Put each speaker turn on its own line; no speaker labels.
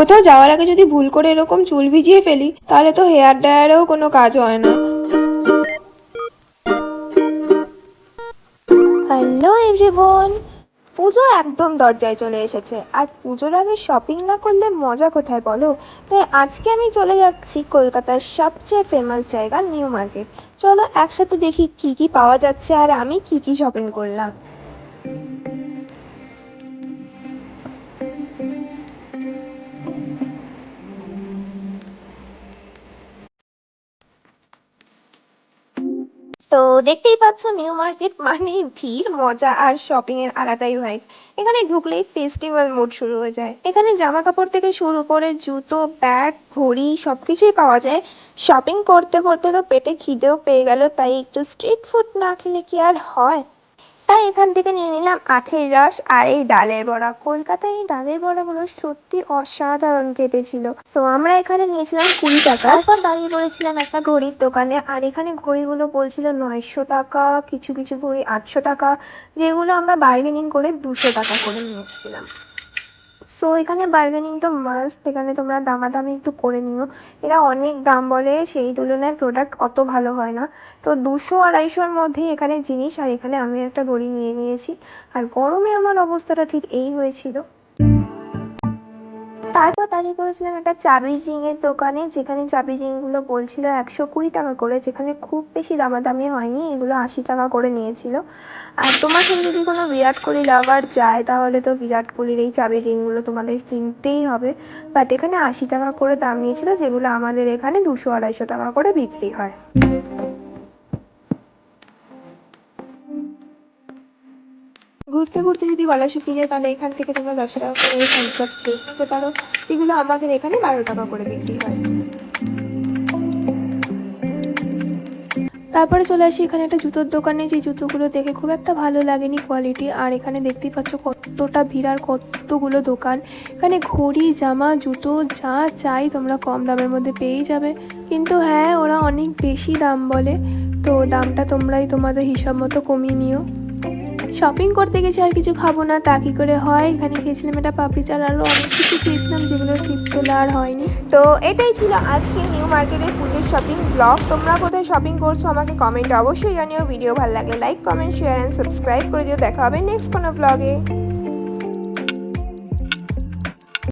কোথাও যাওয়ার আগে যদি ভুল করে এরকম চুল ভিজিয়ে ফেলি, তাহলে তো হেয়ার ড্রায়ারেও কোনো কাজ হয় না। হ্যালো এভরিওয়ান, পুজো একদম দরজায় চলে এসেছে। আর পুজোর আগে শপিং না করলে মজা কোথায় বলো? তাই আজকে আমি চলে যাচ্ছি কলকাতার সবচেয়ে ফেমাস জায়গা নিউ মার্কেট। চলো একসাথে দেখি কি কি পাওয়া যাচ্ছে আর আমি কি কি শপিং করলাম। তো দেখতেই পাচ্ছ নিউ মার্কেট মানে ভিড়, মজা আর শপিং এর আলাদাই ভাইব এখানে ঢুকলেই ফেস্টিভ্যাল মোড শুরু হয়ে যায়। এখানে জামা কাপড় থেকে শুরু করে জুতো ব্যাগ ঘড়ি সবকিছুই পাওয়া যায়। শপিং করতে করতে তো পেটে খিদেও পেয়ে গেল, তাই একটু স্ট্রিট ফুড না খেলে কি আর হয়? তাই এখান থেকে নিয়ে নিলাম আখের রস আর এই ডালের বড়া। কলকাতায় এই ডালের বড়াগুলো সত্যি অসাধারণ খেতে ছিল তো আমরা এখানে নিয়েছিলাম কুড়ি টাকা। তারপর দাঁড়িয়ে পড়েছিলাম একটা ঘড়ির দোকানে আর এখানে ঘড়িগুলো বলছিল নয়শো টাকা, কিছু কিছু ঘড়ি আটশো টাকা, যেগুলো আমরা বার্গেনিং করে দুশো টাকা করে নিয়ে এসেছিলাম। সো এখানে বার্গেনিং তো মাস্ট এখানে তোমরা দামাদামি একটু করে নিও। এরা অনেক দাম বলে, সেই তুলনায় প্রোডাক্ট অত ভালো হয় না। তো দুশো আড়াইশোর মধ্যেই এখানে জিনিস, আর এখানে আমি একটা দড়ি নিয়ে নিয়েছি। আর গরমে আমার অবস্থাটা ঠিক এই হয়েছিল। দাঁড়িয়ে পড়েছিলাম একটা চাবির রিংয়ের দোকানে, যেখানে চাবির রিংগুলো বলছিল একশো কুড়ি টাকা করে, যেখানে খুব বেশি দামাদামি হয়নি, এগুলো আশি টাকা করে নিয়েছিল। আর তোমার সাথে যদি কোনো বিরাট কোহলি লাভার যায়, তাহলে তো বিরাট কোহলির এই চাবির রিংগুলো তোমাদের কিনতেই হবে। বাট এখানে আশি টাকা করে দাম নিয়েছিল, যেগুলো আমাদের এখানে দুশো আড়াইশো টাকা করে বিক্রি হয়। ঘুরতে ঘুরতে যদি গলা শুকিয়ে যায়, তাহলে এখান থেকে তোমরা দশ টাকা করে থামস আপ খেয়ে নিতে পারো, যেগুলো আমাদের এখানে বারো টাকা করে বিক্রি হয়। তারপরে চলে আসি, এখানে একটা জুতোর দোকানে। যে জুতোগুলো দেখে খুব একটা ভালো লাগেনি কোয়ালিটি আর এখানে দেখতেই পাচ্ছ কতটা ভিড় আর কতগুলো দোকান। এখানে ঘড়ি, জামা, জুতো, যা চাই তোমরা কম দামের মধ্যে পেয়েই যাবে। কিন্তু হ্যাঁ ওরা অনেক বেশি দাম বলে, তো দামটা তোমরাই তোমাদের হিসাব মতো কমিয়ে নিও। শপিং করতে গেছি আর কিছু খাব না, তা কি করে হয়? এখানে খেয়েছিলাম এটা পাপড়ি চাল আরও অনেক কিছু খেয়েছিলাম যেগুলো ঠিক তোলা আর হয়নি। তো এটাই ছিল আজকে নিউ মার্কেটের পুজোর শপিং ব্লগ তোমরা কোথায় শপিং করছ আমাকে কমেন্ট অবশ্যই জানিও। ভিডিও ভালো লাগলে like comment share and subscribe করে দিও। দেখা হবে নেক্সট কোনো ব্লগে